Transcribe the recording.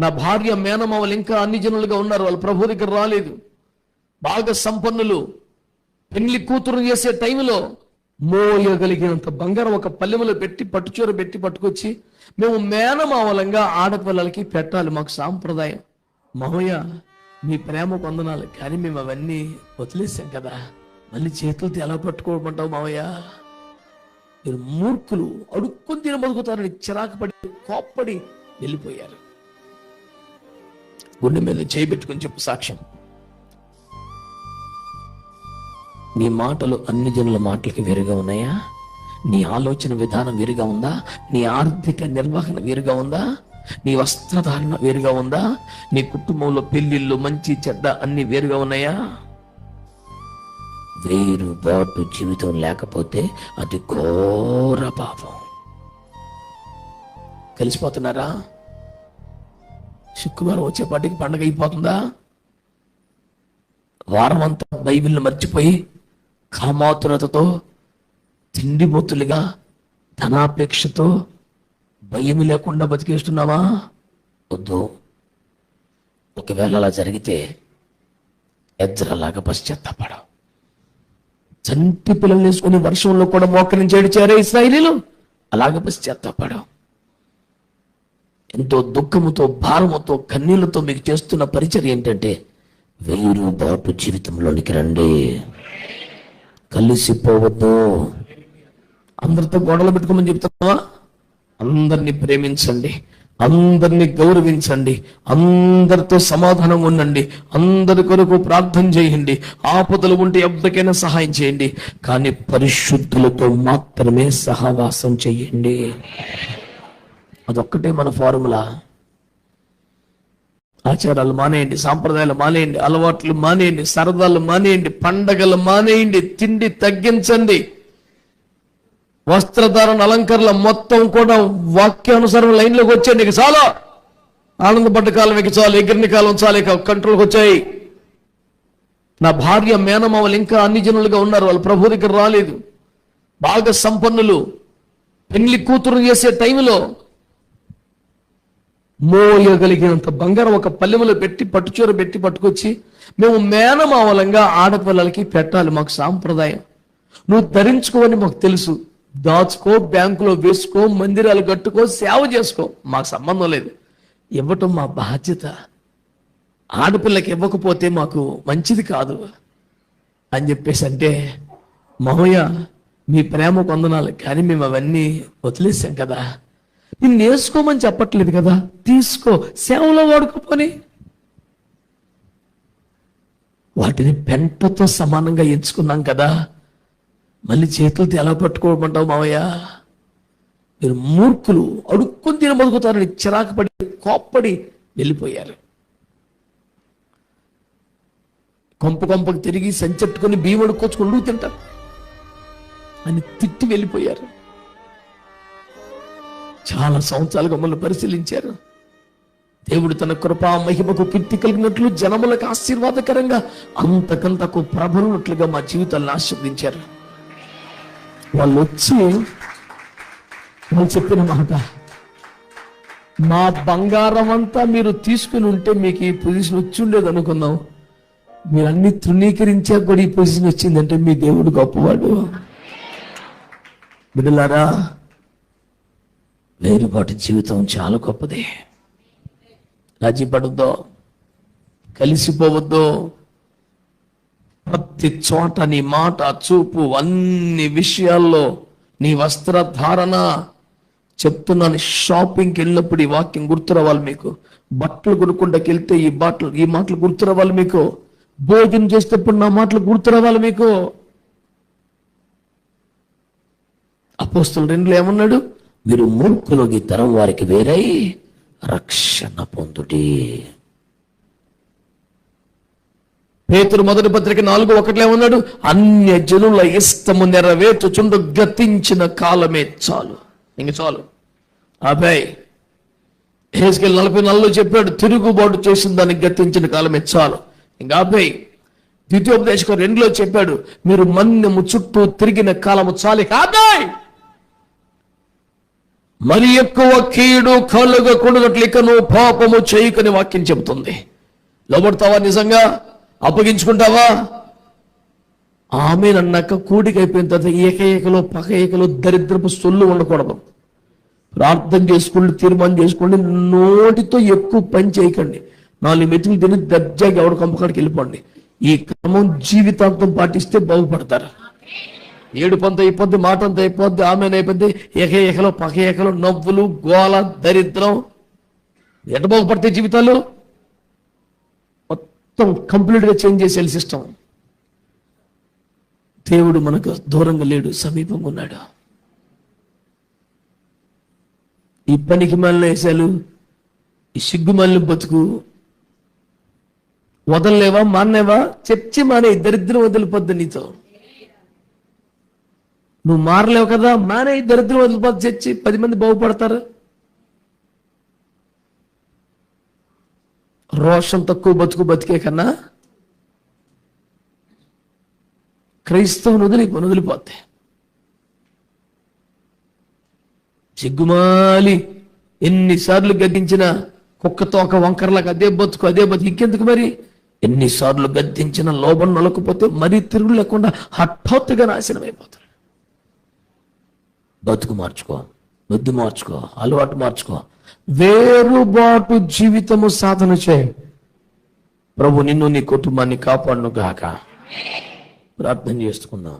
నా భార్య మేనమావలు ఇంకా అన్ని జనులుగా ఉన్నారు. వాళ్ళు ప్రభు దగ్గర రాలేదు. బాగా సంపన్నులు పెళ్ళి కూతురు చేసే టైంలో మోయగలిగినంత బంగారం ఒక పల్లెములో పెట్టి పట్టుచూర పెట్టి పట్టుకొచ్చి మేము మేనమావలంగా ఆడపిల్లలకి పెట్టాలి మాకు సాంప్రదాయం. మామయ్య మీ ప్రేమ పొందనాలి కానీ మేము అవన్నీ వదిలేసాం కదా. మళ్ళీ చేతులతో ఎలా పట్టుకోమంటావు మామయ్య మీరు మూర్ఖులు అడుక్కుని తిన బతుకుతారని చిరాకు పడి కోప్పడి వెళ్ళిపోయారు. గుండె మీద చేయి పెట్టుకుని చెప్పు సాక్ష్యం. నీ మాటలు అన్ని జనుల మాటలకి వేరుగా ఉన్నాయా? నీ ఆలోచన విధానం వేరుగా ఉందా? నీ ఆర్థిక నిర్వహణ వేరుగా ఉందా? నీ వస్త్రధారణ వేరుగా ఉందా? నీ కుటుంబంలో పెళ్ళిళ్ళు మంచి చెడ్డ అన్ని వేరుగా ఉన్నాయా? వేరుబాటు జీవితం లేకపోతే అది ఘోర పాపం. కలిసిపోతున్నారా? శుక్రవారం వచ్చేపాటికి పండగ అయిపోతుందా? వారం అంతా బైబిల్ని మర్చిపోయి కామాతురతతో తిండిబొత్తులుగా ధనాపేక్షతో భయం లేకుండా బతికేస్తున్నావా? వద్దు. ఒకవేళ అలా జరిగితే ఎజ్రలాగా పశ్చాత్తాపడ. చంటి పిల్లలు వేసుకుని వర్షంలో కూడా మోకరించి ఏడిచారే ఇస్రాయిలీలు అలాగ పశ్చాత్తపడం. ఎంతో దుఃఖముతో భారముతో కన్నీళ్ళతో మీకు చేస్తున్న పరిచయం ఏంటంటే వేరు బాటు జీవితంలోనికి రండి. కలిసిపోవద్దు. అందరితో గొడవలు పెట్టుకోమని చెప్తున్నావా? అందరినీ ప్రేమించండి. అందరినీ గౌరవించండి. అందరితో సమాధానం ఉండండి. అందరి కొరకు ప్రార్థన చేయండి. ఆపదలు ఉంటే ఎవరికైనా సహాయం చేయండి. కానీ పరిశుద్ధులతో మాత్రమే సహవాసం చేయండి. అదొక్కటే మన ఫార్ములా. ఆచారాలు మానేయండి సాంప్రదాయాలు మానేయండి అలవాట్లు మానేయండి సరదాలు మానేయండి పండగలు మానేయండి తిండి తగ్గించండి. వస్త్రధారణ అలంకరణ మొత్తం కూడా వాక్యానుసారం లైన్లోకి వచ్చేయండి నీకు చాలా. ఆనందపడ్డ కాలం ఇక చాలు ఎగిరిని కాలం చాలు ఇక కంట్రోల్కి వచ్చాయి. నా భార్య మేనమావలు ఇంకా అన్ని జనులుగా ఉన్నారు వాళ్ళు ప్రభు దగ్గర రాలేదు. బాగా సంపన్నులు. పెళ్ళి కూతురు చేసే టైంలో మోయగలిగినంత బంగారం ఒక పల్లెములో పెట్టి పట్టుచూర పెట్టి పట్టుకొచ్చి మేము మేనమావలంగా ఆడపిల్లలకి పెట్టాలి మాకు సాంప్రదాయం. నువ్వు ధరించుకోవని మాకు తెలుసు. దాచుకో బ్యాంకులో వేసుకో మందిరాలు కట్టుకో సేవ చేసుకో. మాకు సంబంధం లేదు. ఇవ్వటం మా బాధ్యత. ఆడపిల్లకి ఇవ్వకపోతే మాకు మంచిది కాదు. అని చెప్పేసి అంటే మామయ్య మీ ప్రేమ పొందనాలి కానీ మేము అవన్నీ వదిలేసాం కదా. నిన్ను వేసుకోమని చెప్పట్లేదు కదా. తీసుకో. సేవలో వాడుకోపోని వాటిని పెంటతో సమానంగా ఎంచుకున్నాం కదా. మళ్ళీ చేతులతో ఎలా పట్టుకోమంటావు మావయ్య. మీరు మూర్ఖులు. అడుక్కుని తిన బతుకుతారని చిరాకు పడి కోప్పడి వెళ్ళిపోయారు. కొంప కొంపకు తిరిగి సంచెట్టుకొని బియ్యం అడుక్కొచ్చుకొని తింటారు. అని తిట్టి వెళ్ళిపోయారు. చాలా సంవత్సరాలుగా మమ్మల్ని పరిశీలించారు. దేవుడు తన కృపా మహిమకు కీర్తి కలిగినట్లు జనములకు ఆశీర్వాదకరంగా అంతకంతకు ప్రబలినట్లుగా మా జీవితాలను ఆశీర్వదించారు. వాళ్ళు వచ్చి వాళ్ళు చెప్పిన మాట మా బంగారం అంతా మీరు తీసుకుని ఉంటే మీకు ఈ పొజిషన్ వచ్చి ఉండేది అనుకున్నాం మీరు అన్ని తృణీకరించాక కూడా ఈ పొజిషన్ వచ్చిందంటే మీ దేవుడు గొప్పవాడు. బిడ్డలారా వేరుపాటు జీవితం చాలా గొప్పది. రాజీ పడద్దో కలిసిపోవద్దు. ప్రతి చోట నీ మాట చూపు అన్ని విషయాల్లో నీ వస్త్రధారణ చెప్తున్నాను షాపింగ్కి వెళ్ళినప్పుడు ఈ వాక్యం గుర్తు రావాలి మీకు. బట్టలు కొనుక్కుంటకి వెళ్తే ఈ బట్టలు ఈ మాటలు గుర్తు రావాలి మీకు. భోజనం చేసేటప్పుడు నా మాటలు గుర్తు రావాలి మీకు. అపోస్తులు రెండులో ఏమన్నాడు? మీరు ఈ తరం వారికి వేరై రక్షణ పొందుడి. పేతురు మొదటి పత్రిక నాలుగు ఒకటిలో ఉన్నాడు. అన్య జనుల ఇష్టము నెరవేర్చుచుండు గతించిన కాలమే చాలు. ఇంక చాలు. అబ్బాయి హేస్కెల్ నలభై నాలుగులో చెప్పాడు తిరుగుబాటు చేసిన దానికి గతించిన కాలమే చాలు. ఇంకా ఆపాయ్ ద్వితీయోపదేశకం రెండులో చెప్పాడు మీరు మన్యము చుట్టూ తిరిగిన కాలము చాలు. అబ్బాయి మరి ఎక్కువ కీడు కలుగకుండాట్లు ఇక నువ్వు పాపము చేయకని వాక్యం చెబుతుంది. లోబడతావా నిజంగా? అప్పగించుకుంటావా? ఆమె అన్నాక కూడికైపోయిన తర్వాత ఏకైకలో పక ఏకలో దరిద్రపు సొల్లు ఉండకూడదు. ప్రార్థన చేసుకోండి తీర్మానం చేసుకోండి నోటితో ఎక్కువ పని చేయకండి. నాలుగు మెతులు తిని దర్జాగా ఎవడ కంపకాడికి వెళ్ళిపోండి. ఈ క్రమం జీవితాంతం పాటిస్తే బాగుపడతారు. ఏడు పంత అయిపోద్ది మాట అంత అయిపోద్ది ఆమె అయిపోద్ది. ఏక ఏకలో పక ఏకలో నవ్వులు గోల దరిద్రం. ఎట బాగుపడతాయి జీవితాలు? మొత్తం కంప్లీట్గా చేంజ్ చేసేయాలి సిస్టమ్. దేవుడు మనకు దూరంగా లేడు సమీపంగా ఉన్నాడు. ఈ పనికి మళ్ళీ వేసాలు ఈ సిగ్గు మళ్ళీ బతుకు వదలలేవా మానేవా చర్చి మానే దరిద్రం వదిలిపోద్ది నీతో. నువ్వు మారలేవు కదా? మానే దరిద్రం వదిలిపోతు చచ్చి పది మంది బాగుపడతారు. రోషం తక్కువ బతుకు బతికే కన్నా క్రైస్తవుని వదిలి వదిలిపోతే సిగ్గుమాలి ఎన్నిసార్లు గద్దించిన కుక్క తోక వంకరలకు అదే బతుకు అదే బతుకు. ఇంకెందుకు మరి? ఎన్నిసార్లు గద్దించిన లోబం నొలకపోతే మరీ తిరుగు లేకుండా హఠాత్తుగా నాశనం అయిపోతారు బతుకు మార్చుకో బుద్ధి మార్చుకో అలవాటు మార్చుకో. వేరుబాటు జీవితము సాధన చేయి. ప్రభు నిన్ను నీ కుటుంబాన్ని కాపాడును గాక. ప్రార్థన చేసుకుందాం.